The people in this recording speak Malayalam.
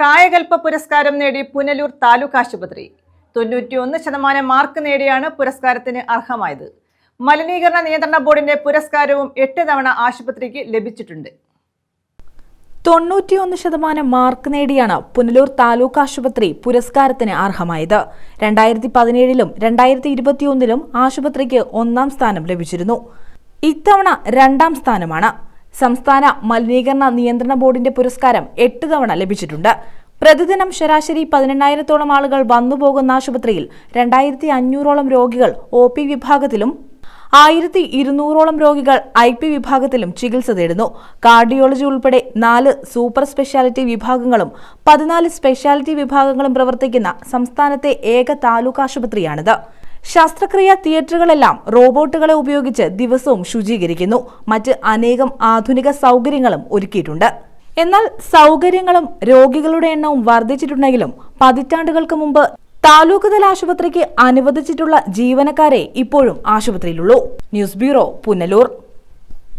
കായകൽപ്പ പുരസ്കാരം നേടി പുനലൂർ താലൂക്ക് ആശുപത്രി. തൊണ്ണൂറ്റിയൊന്ന് ശതമാനം മാർക്ക് നേടിയാണ് പുരസ്കാരത്തിന് അർഹമായത്. മലിനീകരണ നിയന്ത്രണ ബോർഡിന്റെ പുരസ്കാരവും എട്ട് തവണ ആശുപത്രിക്ക് ലഭിച്ചിട്ടുണ്ട്. തൊണ്ണൂറ്റിയൊന്ന് ശതമാനം മാർക്ക് നേടിയാണ് പുനലൂർ താലൂക്ക് ആശുപത്രി പുരസ്കാരത്തിന് അർഹമായത്. രണ്ടായിരത്തി പതിനേഴിലും രണ്ടായിരത്തി ഇരുപത്തിയൊന്നിലും ആശുപത്രിക്ക് ഒന്നാം സ്ഥാനം ലഭിച്ചിരുന്നു. ഇത്തവണ രണ്ടാം സ്ഥാനമാണ്. സംസ്ഥാന മലിനീകരണ നിയന്ത്രണ ബോർഡിന്റെ പുരസ്കാരം എട്ട് തവണ ലഭിച്ചിട്ടുണ്ട്. പ്രതിദിനം ശരാശരി പതിനെണ്ണായിരത്തോളം ആളുകൾ വന്നുപോകുന്ന ആശുപത്രിയിൽ രണ്ടായിരത്തി അഞ്ഞൂറോളം രോഗികൾ ഒ പി വിഭാഗത്തിലും ആയിരത്തി ഇരുന്നൂറോളം രോഗികൾ ഐ പി വിഭാഗത്തിലും ചികിത്സ തേടുന്നു. കാർഡിയോളജി ഉൾപ്പെടെ നാല് സൂപ്പർ സ്പെഷ്യാലിറ്റി വിഭാഗങ്ങളും പതിനാല് സ്പെഷ്യാലിറ്റി വിഭാഗങ്ങളും പ്രവർത്തിക്കുന്ന സംസ്ഥാനത്തെ ഏക താലൂക്ക് ആശുപത്രിയാണിത് ശസ്ത്രക്രിയ തിയേറ്ററുകളെല്ലാം റോബോട്ടുകളെ ഉപയോഗിച്ച് ദിവസവും ശുചീകരിക്കുന്നു. മറ്റ് അനേകം ആധുനിക സൗകര്യങ്ങളും ഒരുക്കിയിട്ടുണ്ട്. എന്നാൽ സൗകര്യങ്ങളും രോഗികളുടെ എണ്ണവും വർദ്ധിച്ചിട്ടുണ്ടെങ്കിലും പതിറ്റാണ്ടുകൾക്ക് മുമ്പ് താലൂക്ക് തല ആശുപത്രിക്ക് അനുവദിച്ചിട്ടുള്ള ജീവനക്കാരെ ഇപ്പോഴും ആശുപത്രിയിലുള്ളൂ. News bureau Punalur.